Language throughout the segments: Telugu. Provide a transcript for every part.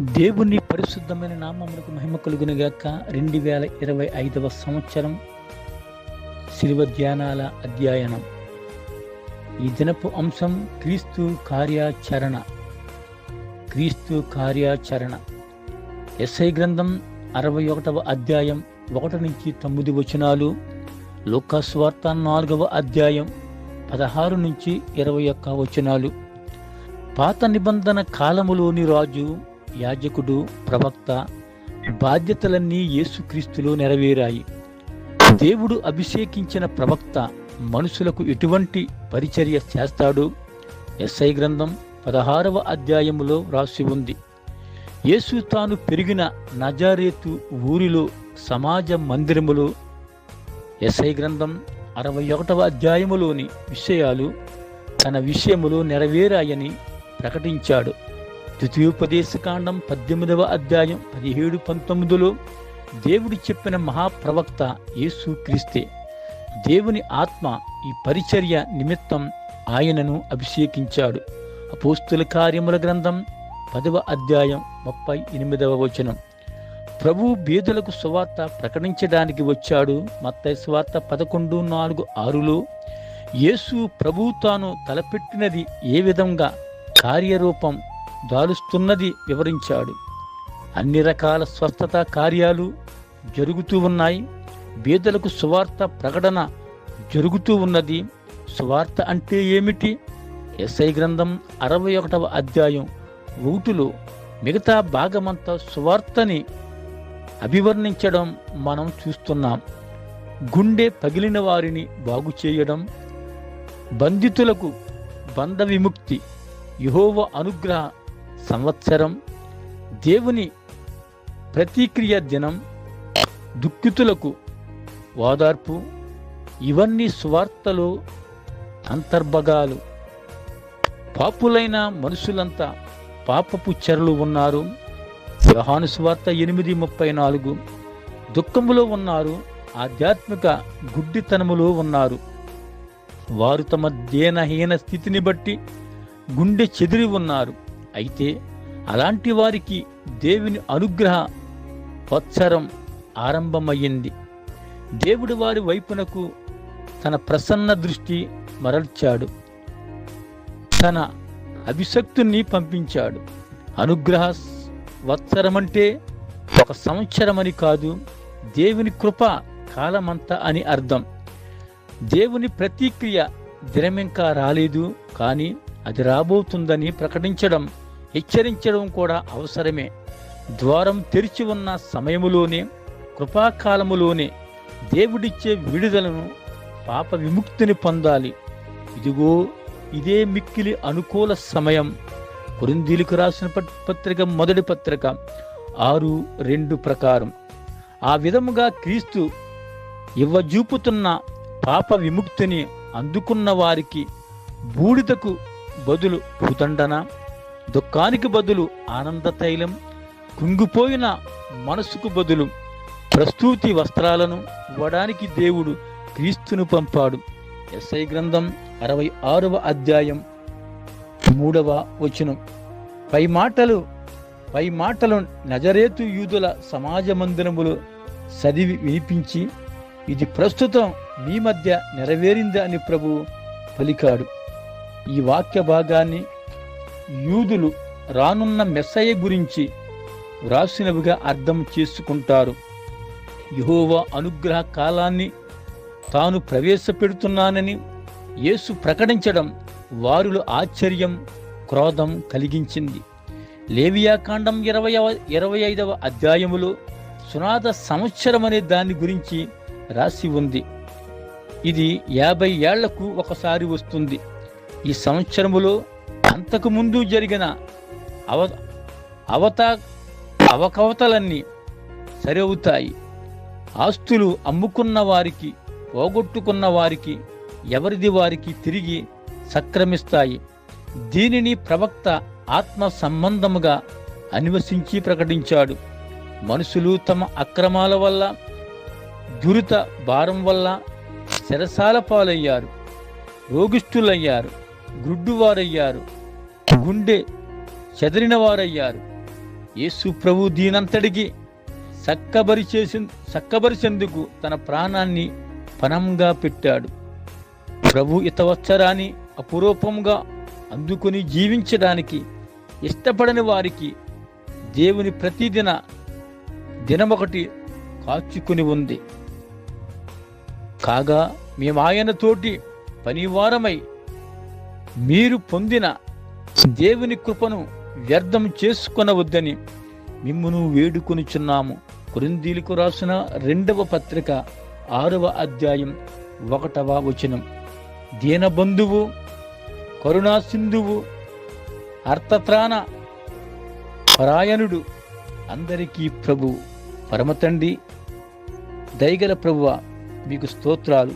దేవుని పరిశుద్ధమైన నామములకు మహిమ కలుగునుగాక. రెండు వేల ఇరవై ఐదవ సంవత్సరం శిలువ ధ్యానాల అధ్యయనం. ఈ దినపు అంశం క్రీస్తు కార్యాచరణ. క్రీస్తు కార్యాచరణ. ఎస్ఐ గ్రంథం అరవై ఒకటవ అధ్యాయం ఒకటి నుంచి తొమ్మిది వచనాలు. లోకాస్వార్త నాలుగవ అధ్యాయం పదహారు నుంచి ఇరవై ఒక్క వచనాలు. పాత నిబంధన కాలములోని రాజు యాజకుడు ప్రవక్త బాధ్యతలన్నీ యేసుక్రీస్తులో నెరవేరాయి. దేవుడు అభిషేకించిన ప్రవక్త మనుషులకు ఎటువంటి పరిచర్య చేస్తాడు? ఎస్ఐ గ్రంథం పదహారవ అధ్యాయములో రాసి ఉంది. యేసు తాను పెరిగిన నజారేతు ఊరిలో సమాజ మందిరములో ఎస్ఐ గ్రంథం అరవై ఒకటవ అధ్యాయములోని విషయాలు తన విషయములో నెరవేరాయని ప్రకటించాడు. ద్వితీయోపదేశకాండం పద్దెనిమిదవ అధ్యాయం పదిహేడు పంతొమ్మిదిలో దేవుడు చెప్పిన మహాప్రవక్త యేసు క్రీస్తే దేవుని ఆత్మ ఈ పరిచర్య నిమిత్తం ఆయనను అభిషేకించాడు. అపోస్తుల కార్యముల గ్రంథం పదవ అధ్యాయం ముప్పై ఎనిమిదవ వచనం. ప్రభు బీదులకు సువార్త ప్రకటించడానికి వచ్చాడు మత్తయి సువార్త పదకొండు నాలుగు ఆరులో యేసు ప్రభు తాను తలపెట్టినది ఏ విధంగా? కార్యరూపం దాలుస్తున్నది వివరించాడు. అన్ని రకాల స్వస్థత కార్యాలు జరుగుతూ ఉన్నాయి. బీదలకు సువార్త ప్రకటన జరుగుతూ ఉన్నది. సువార్త అంటే ఏమిటి? ఎస్ఐ గ్రంథం అరవై ఒకటవ అధ్యాయం ఊటులో మిగతా భాగమంతా సువార్తని అభివర్ణించడం మనం చూస్తున్నాం. గుండె పగిలిన వారిని బాగు చేయడం బంధితులకు బంధ విముక్తి యహోవ అనుగ్రహ సంవత్సరం దేవుని ప్రతిక్రియ దినం దుఃఖితులకు ఓదార్పు ఇవన్నీ సువార్తలు అంతర్భగాలు. పాపులైన మనుషులంతా పాపపు చెరలు ఉన్నారు. యోహాను సువార్త ఎనిమిది ముప్పై నాలుగు. దుఃఖములో ఉన్నారు ఆధ్యాత్మిక గుడ్డితనములో ఉన్నారు. వారు తమ దేనహీన స్థితిని బట్టి గుండె చెదిరి ఉన్నారు. అయితే అలాంటి వారికి దేవుని అనుగ్రహ వత్సరం ఆరంభమయ్యింది. దేవుడు వారి వైపునకు తన ప్రసన్న దృష్టి మరల్చాడు. తన అభిషక్తుని పంపించాడు. అనుగ్రహ వత్సరమంటే ఒక సంవత్సరమని కాదు దేవుని కృప కాలమంతా అని అర్థం. దేవుని ప్రతిక్రియ దినమింకా రాలేదు కానీ అది రాబోతుందని ప్రకటించడం హెచ్చరించడం కూడా అవసరమే. ద్వారం తెరిచి ఉన్న సమయములోనే కృపాకాలములోనే దేవుడిచ్చే విడుదలను పాప విముక్తిని పొందాలి. ఇదిగో ఇదే మిక్కిలి అనుకూల సమయం. కొరిందీలకు రాసిన పత్రిక మొదటి పత్రిక ఆరు రెండు ప్రకారం. ఆ విధముగా క్రీస్తు ఇవ్వజూపుతున్న పాప విముక్తిని అందుకున్న వారికి బూడిదకు బదులు భూదండన? దుఃఖానికి బదులు ఆనంద తైలం కుంగిపోయిన మనసుకు బదులు ప్రస్తూతి వస్త్రాలను ఇవ్వడానికి దేవుడు క్రీస్తును పంపాడు. ఎస్ఐ గ్రంథం అరవై ఆరవ అధ్యాయం మూడవ వచనం. పై మాటలు పై మాటలు నజరేతు యూదుల సమాజ మందిరములు చదివి వినిపించి ఇది ప్రస్తుతం మీ మధ్య నెరవేరింది అని ప్రభు పలికాడు. ఈ వాక్య భాగాన్ని యూదులు రానున్న మెస్సయ్య గురించి వ్రాసినవిగా అర్థం చేసుకుంటారు. యహోవా అనుగ్రహ కాలాన్ని తాను ప్రవేశపెడుతున్నానని యేసు ప్రకటించడం వారిలో ఆశ్చర్యం క్రోధం కలిగించింది. లేవియాకాండం ఇరవై ఇరవై ఐదవ అధ్యాయములో సునాద సంవత్సరం అనే దాని గురించి రాసి ఉంది. ఇది యాభై ఏళ్ళకు ఒకసారి వస్తుంది. ఈ సంవత్సరములో అంతకు ముందు జరిగిన అవ అవత అవకవతలన్నీ సరవుతాయి. ఆస్తులు అమ్ముకున్న వారికి పోగొట్టుకున్న వారికి ఎవరిది వారికి తిరిగి సక్రమిస్తాయి. దీనిని ప్రవక్త ఆత్మ సంబంధముగా అన్వసించి ప్రకటించాడు. మనుషులు తమ అక్రమాల వల్ల దురిత భారం వల్ల శరసాల పాలయ్యారు. రోగిష్ఠులయ్యారు. గుడ్డువారయ్యారు. గుండె చెదిరిన వారయ్యారు యేసు ప్రభు దీనంతటికి సక్కబరి చేసి చక్కబరిచేందుకు తన ప్రాణాన్ని పణంగా పెట్టాడు. ప్రభు ఇతవత్సరాన్ని అపురూపంగా అందుకుని జీవించడానికి ఇష్టపడని వారికి దేవుని ప్రతిదిన దినమొకటి కాచుకుని ఉంది. కాగా మేము ఆయనతోటి పనివారమై మీరు పొందిన దేవుని కృపను వ్యర్థం చేసుకొనవద్దని మిమ్మును వేడుకొనిచున్నాము. కొరిందీలకు రాసిన రెండవ పత్రిక ఆరవ అధ్యాయం ఒకటవ వచనం. దీనబంధువు కరుణా సింధువు అర్థత్రాణ పరాయణుడు అందరికీ ప్రభు. పరమతండి దయగల ప్రభువ మీకు స్తోత్రాలు.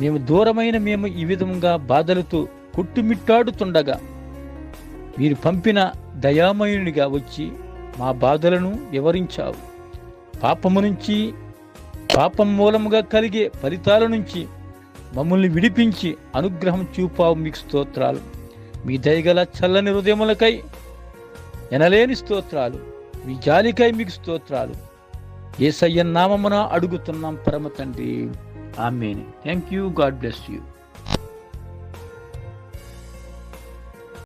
మేము దూరమైన మేము ఈ విధంగా బాధలతో కొట్టుమిట్టాడుతుండగా మీరు పంపిన దయామయునిగా వచ్చి మా బాధలను వివరించావు. పాపము నుంచి పాపం మూలముగా కలిగే ఫలితాల నుంచి మమ్మల్ని విడిపించి అనుగ్రహం చూపావు మీకు స్తోత్రాలు. మీ దయగల చల్లని హృదయములకై ఎనలేని స్తోత్రాలు. మీ జాలికై మీకు స్తోత్రాలు. ఏసయ్య నామమున అడుగుతున్నాం పరమ తండ్రి. Amen. Thank you God bless you